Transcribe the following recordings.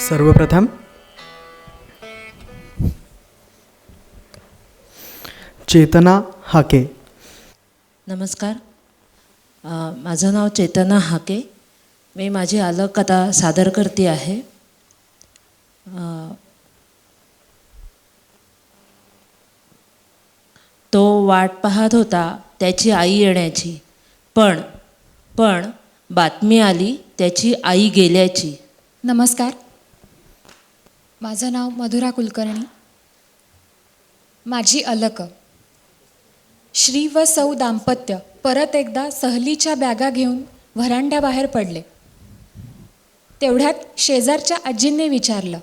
सर्वप्रथम चेतना हाके. नमस्कार. माझं नाव चेतना हाके. मी माझी आलक कथा सादर करते आहे. तो वाट पाहत होता. त्याची आई येण्याची. पण पण बातमी आली त्याची आई गेल्याची. नमस्कार. माझं नाव मधुरा कुलकर्णी. माझी अलक. श्री व सौ दाम्पत्य परत एकदा सहलीच्या बॅगा घेऊन व्हरांड्याबाहेर पडले. तेवढ्यात शेजारच्या आजींनी विचारलं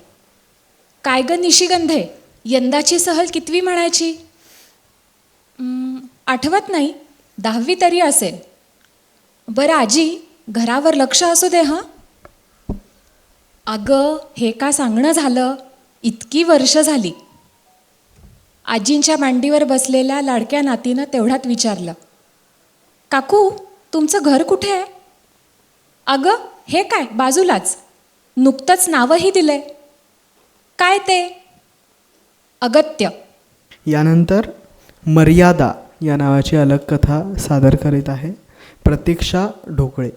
काय ग निशिगंधे? यंदाची सहल कितवी म्हणायची? आठवत नाही? दहावी तरी असेल. बरं आजी घरावर लक्ष असू दे हां? अगं हे का सांगणं झालं? इतकी वर्ष झाली. आजींच्या मांडीवर बसलेल्या लाडक्या नातीनं तेवढ्यात विचारलं. काकू तुमचं घर कुठे आहे? अगं हे काय बाजूलाच. नुकतंच नावही दिलंय काय ते? अगत्य. यानंतर मर्यादा. या नावाची अलग कथा सादर करीत आहे. प्रतीक्षा ढोकळे.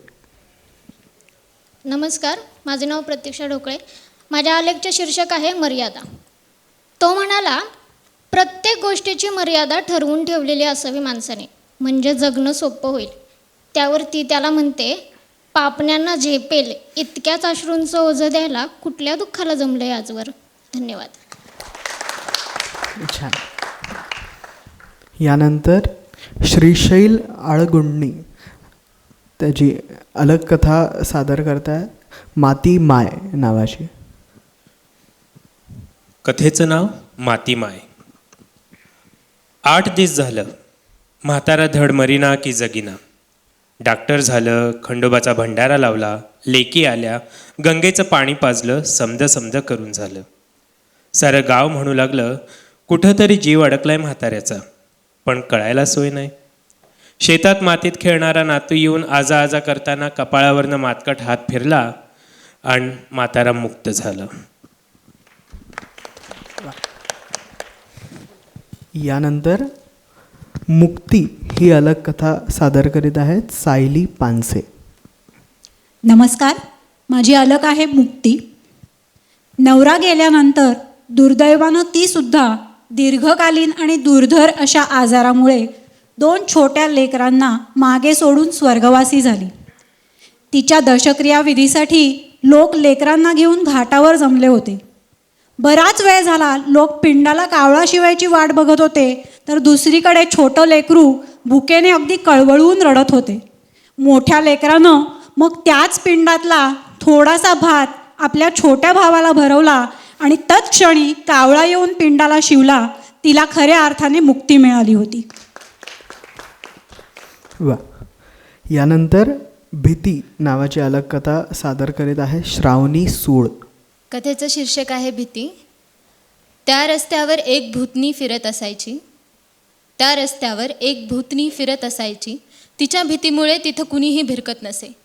नमस्कार माझे नाव प्रतीक्षा ढोकळे. माझ्या आलेखचे शीर्षक आहे मर्यादा. तो म्हणाला प्रत्येक गोष्टीची मर्यादा ठरवून ठेवलेली असावी माणसाने. म्हणजे जगणं सोपं होईल. त्यावर ती त्याला म्हणते पापण्यांना झेपेल. इतक्याच अश्रूंचं ओझं द्यायला कुठल्या दुःखाला जमलं आहे आजवर? धन्यवाद. छान. यानंतर श्रीशैल आळगुंडणी त्याची अलग कथा सादर करताय. माती माय नावाची. कथेचं नाव माती माय. आठ दिस झालं. म्हातारा धड मरीना की जगिना. डॉक्टर झालं खंडोबाचा भंडारा लावला लेकी आल्या गंगेचं पाणी पाजलं समद समद करून झालं. सारं गाव म्हणू लागलं कुठंतरी जीव अडकलाय म्हाताऱ्याचा. पण कळायला सोय नाही. शेतात मातीत खेळणारा नातू येऊन आजा आजा करताना कपाळावरनं मातकट हात फिरला आणि म्हातारा मुक्त झालं. यानंतर मुक्ती ही अलग कथा सादर करीत आहेत सायली पानसे. नमस्कार माझी अलक आहे मुक्ती. नवरा गेल्यानंतर दुर्दैवानं ती सुद्धा दीर्घकालीन आणि दुर्धर अशा आजारामुळे दोन छोट्या लेकरांना मागे सोडून स्वर्गवासी झाली. तिच्या दशक्रिया विधीसाठी लोक लेकरांना घेऊन घाटावर जमले होते. बराच वेळ झाला लोक पिंडाला कावळा शिवायची वाट बघत होते तर दुसरीकडे छोटं लेकरू भुकेने अगदी कळवळून रडत होते. मोठ्या लेकरानं मग त्याच पिंडातला थोडासा भात आपल्या छोट्या भावाला भरवला आणि तत्क्षणी कावळा येऊन पिंडाला शिवला तिला खऱ्या अर्थाने मुक्ती मिळाली होती. वा. यानंतर भीती नावाची अलग कथा सादर करीत आहे श्रावणी सूळ. कथेचं शीर्षक आहे भीती. त्या रस्त्यावर एक भूतनी फिरत असायची. त्या रस्त्यावर एक भूतनी फिरत असायची. तिच्या भीतीमुळे तिथं कुणीही भिरकत नसे.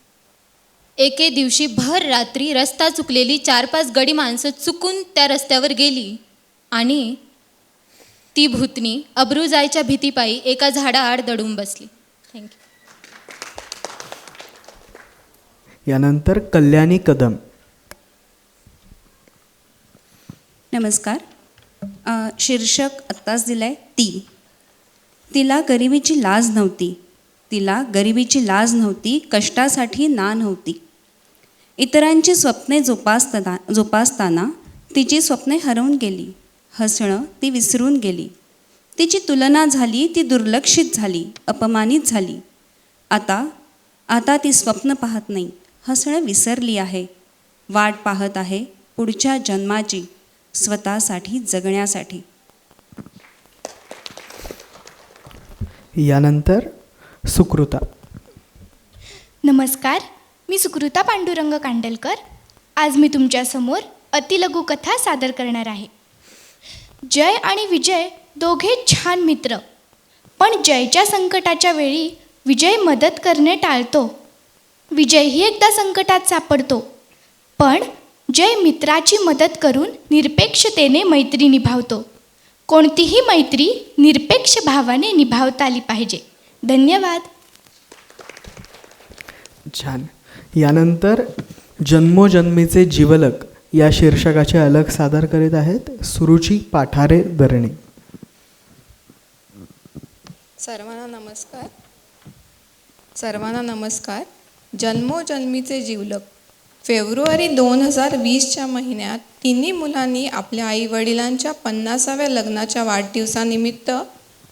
एके दिवशी भर रात्री रस्ता चुकलेली चार पाच गडी माणसं चुकून त्या रस्त्यावर गेली. आणि ती भूतनी अब्रू जायच्या भीतीपायी एका झाडाआड दडून बसली. थँक्यू यानंतर कल्याणी कदम. नमस्कार. अ, शीर्षक आत्ताच दिलं आहे ती तिला गरिबीची लाज नव्हती. तिला गरिबीची लाज नव्हती कष्टासाठी ना नव्हती. इतरांची स्वप्ने जोपासताना जोपासताना तिची स्वप्ने हरवून गेली. हसणं ती विसरून गेली. तिची तुलना झाली ती दुर्लक्षित झाली अपमानित झाली. आता आता ती स्वप्न पाहत नाही. हसणं विसरली आहे. वाट पाहत आहे पुढच्या जन्माची स्वतःसाठी जगण्यासाठी. यानंतर सुकृता. नमस्कार. मी सुकृता पांडुरंग कांडलकर. आज मी तुमच्यासमोर अतिलघु कथा सादर करणार आहे. जय आणि विजय दोघे छान मित्र. पण जयच्या संकटाच्या वेळी विजय मदत करणे टाळतो. विजयही एकदा संकटात सापडतो. पण जय मित्राची मदत करून निरपेक्षतेने मैत्री निभावतो. कोणतीही मैत्री निरपेक्ष भावाने निभावता आली पाहिजे. धन्यवाद. छान. यानंतर जन्मोजन्मीचे जीवलक या शीर्षकाचे अलग सादर करीत आहेत सुरुची पाठारे धरणे सर्वांना नमस्कार. सर्वांना नमस्कार. जन्मोजन्मीचे जीवलक. फेब्रुवारी दोन हजार वीसच्या महिन्यात तिन्ही मुलांनी आपल्या आईवडिलांच्या पन्नासाव्या लग्नाच्या वाढदिवसानिमित्त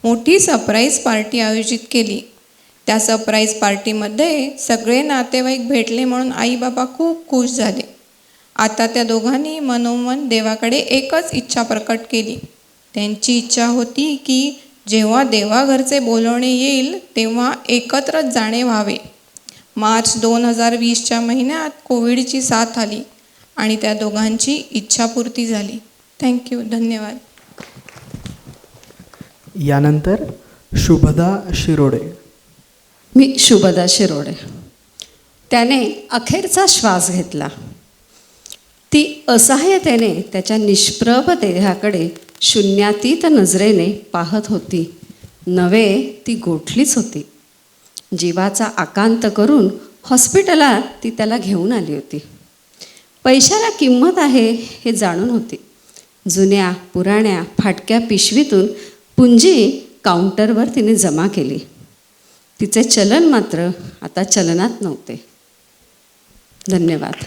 मोठी सरप्राईज पार्टी आयोजित केली. त्या सरप्राईज पार्टीमध्ये सगळे नातेवाईक भेटले म्हणून आई बाबा खूप खुश झाले. आता त्या दोघांनी मनोमन देवाकडे एकच इच्छा प्रकट केली. त्यांची इच्छा होती की जेव्हा देवाघरचे बोलवणे येईल तेव्हा एकत्रच जाणे व्हावे. मार्च दोन हजार वीसच्या महिन्यात कोविडची साथ आली आणि त्या दोघांची इच्छापूर्ती झाली. थँक्यू धन्यवाद. यानंतर शुभदा शिरोडे. मी शुभदा शिरोडे. त्याने अखेरचा श्वास घेतला. ती असहाय्यतेने त्याच्या निष्प्रभ देहाकडे शून्यातीत नजरेने पाहत होती. नवे ती गोठलीच होती. जीवाचा आकांत करून हॉस्पिटलात ती त्याला घेऊन आली होती. पैशाला किंमत आहे हे जाणून होती. जुन्या पुराण्या फाटक्या पिशवीतून पुंजी काउंटरवर तिने जमा केली. तिचे चलन मात्र आता चलनात नव्हते. धन्यवाद.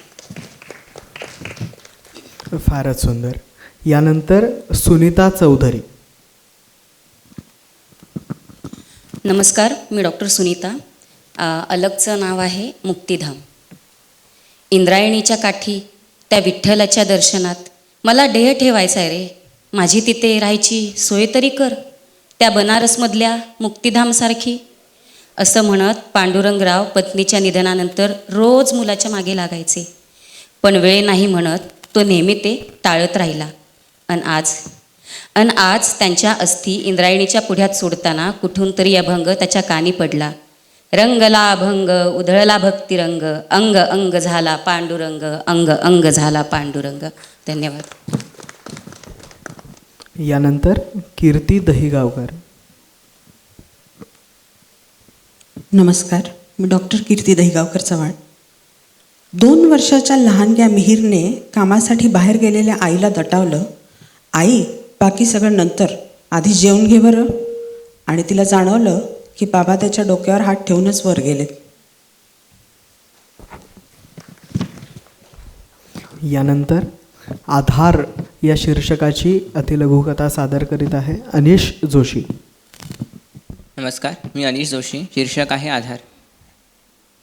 फारच सुंदर. यानंतर सुनीता चौधरी. नमस्कार मी डॉक्टर सुनीता. अलगचं नाव आहे मुक्तिधाम. इंद्रायणीच्या काठी त्या विठ्ठलाच्या दर्शनात मला डेह ठेवायचा आहे रे. माझी तिथे राहायची सोय तरी कर. त्या बनारसमधल्या मुक्तिधामसारखी असं म्हणत पांडुरंगराव पत्नीच्या निधनानंतर रोज मुलाच्या मागे लागायचे. पण वेळ नाही म्हणत तो नेहमी ते टाळत राहिला. अन आज? अन आज त्यांच्या अस्थी इंद्रायणीच्या पुढ्यात सोडताना कुठून तरी अभंग त्याच्या कानी पडला. रंगला अभंग उधळला भक्तिरंग अंग अंग झाला पांडुरंग अंग अंग झाला पांडुरंग. धन्यवाद. यानंतर कीर्ती दहिगावकर. नमस्कार मी डॉक्टर कीर्ती दहिगावकर चव्हाण. दोन वर्षाच्या लहानग्या मिहीरने कामासाठी बाहेर गेलेल्या आईला दटावलं. आई बाकी सगळं नंतर आधी जेवून घे बरं. आणि तिला जाणवलं की बाबा त्याच्या डोक्यावर हात ठेवूनच वर गेलेत. यानंतर आधार या शीर्षकाची अतिलघुकथा सादर करीत आहे अनिश जोशी. नमस्कार मी अनिश जोशी शीर्षक आहे आधार.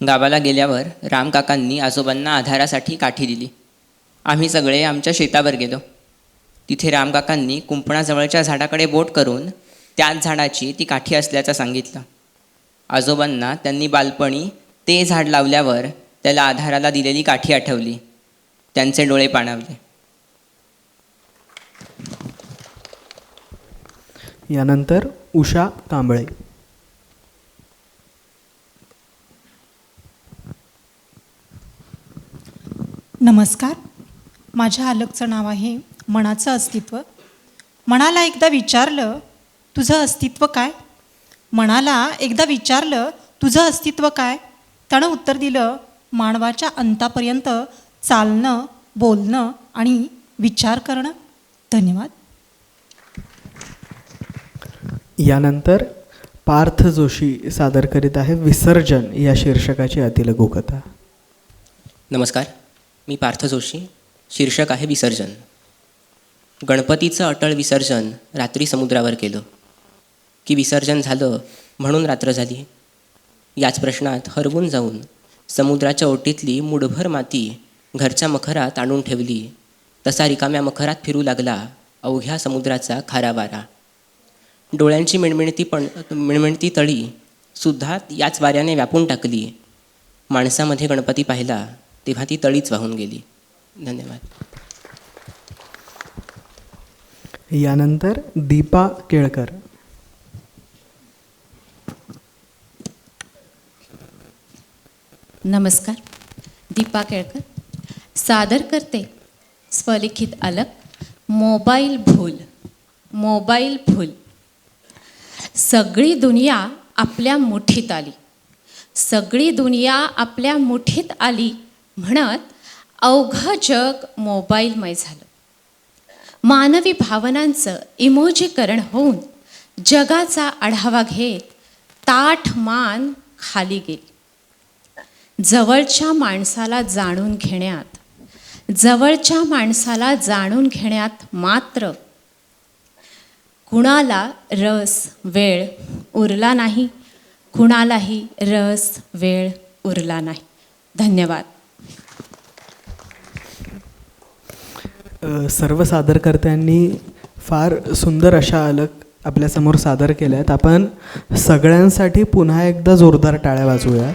गावाला गेल्यावर रामकाकांनी आजोबांना आधारासाठी काठी दिली. आम्ही सगळे आमच्या शेतावर गेलो. तिथे रामकाकांनी कुंपणाजवळच्या झाडाकडे बोट करून त्याच झाडाची ती काठी असल्याचं सांगितलं. आजोबांना त्यांनी बालपणी ते झाड लावल्यावर त्याला आधाराला दिलेली काठी आठवली. त्यांचे डोळे पाणावले. यानंतर उषा कांबळे. नमस्कार. माझ्या अलगचं नाव आहे मनाचं अस्तित्व. मनाला एकदा विचारलं तुझं अस्तित्व काय? मनाला एकदा विचारलं तुझं अस्तित्व काय? त्यानं उत्तर दिलं मानवाच्या अंतापर्यंत चालणं बोलणं आणि विचार करणं. धन्यवाद. यानंतर पार्थ जोशी सादर करीत आहे विसर्जन या शीर्षकाची अतिलघुकथा. नमस्कार. मी पार्थ जोशी शीर्षक आहे विसर्जन. गणपतीचं अटळ विसर्जन रात्री समुद्रावर केलं. की विसर्जन झालं म्हणून रात्र झाली. याच प्रश्नात हरवून जाऊन समुद्राच्या ओटीतली मुठभर माती घरच्या मखरात आणून ठेवली. तसा रिकाम्या मखरात फिरू लागला अवघ्या समुद्राचा खारा वारा डोळ्यांची मिणमिणती पण मिणमिणती तळी सुद्धा याच वाऱ्याने व्यापून टाकली. माणसामध्ये गणपती पाहिला. तेव्हा ती तळीच वाहून गेली. धन्यवाद. यानंतर दीपा केळकर. नमस्कार. दीपा केळकर. सादर करते स्वलिखित आलं मोबाईल भूल मोबाईल भूल. सगळी दुनिया आपल्या मुठीत आली. सगळी दुनिया आपल्या मुठीत आली. म्हणत अवघं जग मोबाईलमय झालं. मानवी भावनांचं इमोजीकरण होऊन जगाचा आढावा घेत ताठ मान खाली गेली. जवळच्या माणसाला जाणून घेण्यात जवळच्या माणसाला जाणून घेण्यात मात्र कुणाला रस वेळ उरला नाही कुणालाही रस वेळ उरला नाही. धन्यवाद. सर्व सादरकर्त्यांनी फार सुंदर अशा अलग आपल्यासमोर सादर केल्या आहेत आपण सगळ्यांसाठी पुन्हा एकदा जोरदार टाळ्या वाजवूयात.